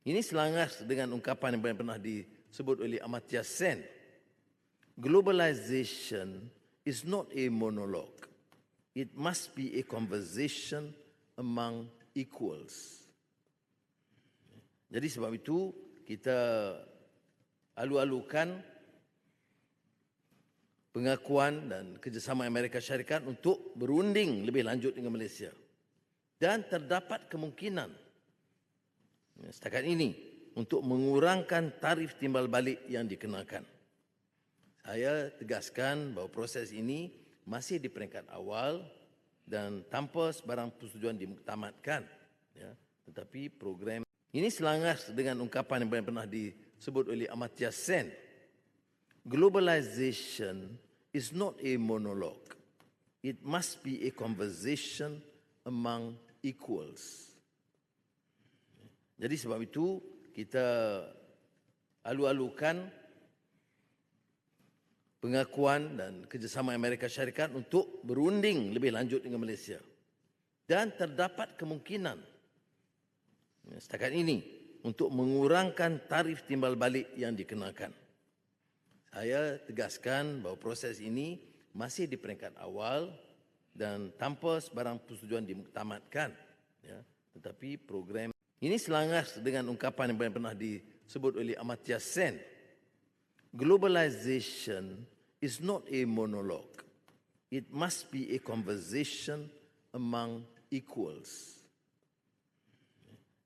Ini selaras dengan ungkapan yang pernah disebut oleh Amartya Sen. Globalization is not a monologue. It must be a conversation among equals. Jadi sebab itu kita alu-alukan pengakuan dan kerjasama Amerika Syarikat untuk berunding lebih lanjut dengan Malaysia. Dan terdapat kemungkinan setakat ini untuk mengurangkan tarif timbal balik yang dikenakan. Saya tegaskan bahawa proses ini masih di peringkat awal dan tanpa sebarang persetujuan dimuktamadkan. Ya. Tetapi program ini selaras dengan ungkapan yang pernah disebut oleh Amartya Sen. Globalization is not a monologue. It must be a conversation among equals. Jadi sebab itu kita alu-alukan pengakuan dan kerjasama Amerika Syarikat untuk berunding lebih lanjut dengan Malaysia. Dan terdapat kemungkinan ya, setakat ini untuk mengurangkan tarif timbal balik yang dikenakan. Saya tegaskan bahawa proses ini masih di peringkat awal dan tanpa sebarang persetujuan dimuktamadkan. Ya. Tetapi program ini selaras dengan ungkapan yang pernah disebut oleh Amartya Sen. Globalization is not a monologue. It must be a conversation among equals.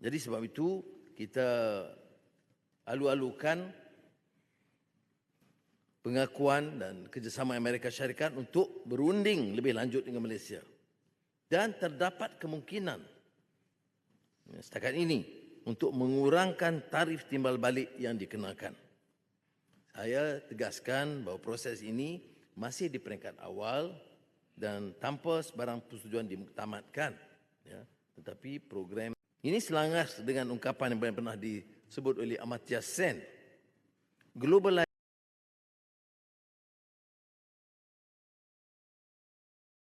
Jadi sebab itu kita alu-alukan pengakuan dan kerjasama Amerika Syarikat untuk berunding lebih lanjut dengan Malaysia. Dan terdapat kemungkinan setakat ini untuk mengurangkan tarif timbal balik yang dikenakan. Saya tegaskan bahawa proses ini masih di peringkat awal dan tanpa sebarang persetujuan dimuktamadkan. Ya. Tetapi program ini selaras dengan ungkapan yang pernah disebut oleh Amartya Sen. Global